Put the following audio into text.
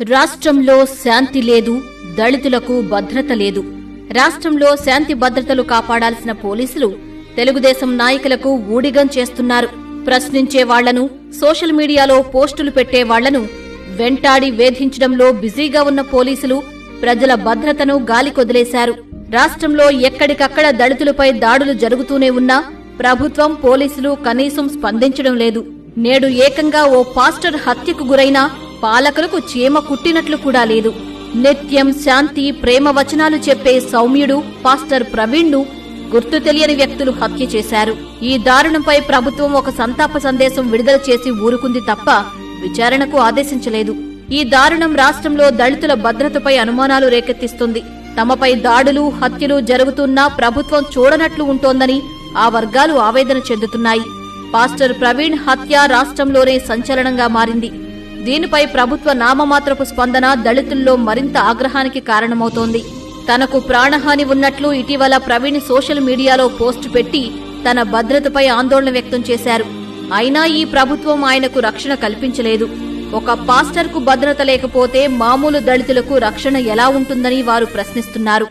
రాష్ట్రంలో శాంతి లేదు దళితులకు భద్రత లేదు. రాష్ట్రంలో శాంతి భద్రతలు కాపాడాల్సిన పోలీసులు తెలుగుదేశం నాయకులకు ఊడిగం చేస్తున్నారు. ప్రశ్నించే వాళ్ళను సోషల్ మీడియాలో పోస్టులు పెట్టే వాళ్ళను వెంటాడి వేధించడంలో బిజీగా ఉన్న పోలీసులు ప్రజల భద్రతను గాలికొదిలేశారు రాష్ట్రంలో ఎక్కడికక్కడ దళితులపై దాడులు జరుగుతూనే ఉన్నా ప్రభుత్వం పోలీసులు కనీసం స్పందించడం లేదు. నేడు ఏకంగా ఓ పాస్టర్ హత్యకు గురైనా పాలకులకు చీమ కుట్టినట్లు కూడా లేదు. నిత్యం శాంతి ప్రేమ వచనాలు చెప్పే సౌమ్యుడు పాస్టర్ ప్రవీణ్ను గుర్తు తెలియని వ్యక్తులు హత్య చేశారు. ఈ దారుణంపై ప్రభుత్వం ఒక సంతాప సందేశం విడుదల చేసి ఊరుకుంది తప్ప విచారణకు ఆదేశించలేదు. ఈ దారుణం రాష్ట్రంలో దళితుల భద్రతపై అనుమానాలు రేకెత్తిస్తుంది. తమపై దాడులు హత్యలు జరుగుతున్నా ప్రభుత్వం చూడనట్లు ఉంటోందని ఆ వర్గాలు ఆవేదన చెందుతున్నాయి. పాస్టర్ ప్రవీణ్ హత్య రాష్ట్రంలోనే సంచలనంగా మారింది. దీనిపై ప్రభుత్వ నామమాత్రపు స్పందన దళితుల్లో మరింత ఆగ్రహానికి కారణమవుతోంది. తనకు ప్రాణహాని ఉన్నట్లు ఇటీవల ప్రవీణ్ సోషల్ మీడియాలో పోస్టు పెట్టి తన భద్రతపై ఆందోళన వ్యక్తం చేశారు. అయినా ఈ ప్రభుత్వం ఆయనకు రక్షణ కల్పించలేదు. ఒక పాస్టర్కు భద్రత లేకపోతే మామూలు దళితులకు రక్షణ ఎలా ఉంటుందని వారు ప్రశ్నిస్తున్నారు.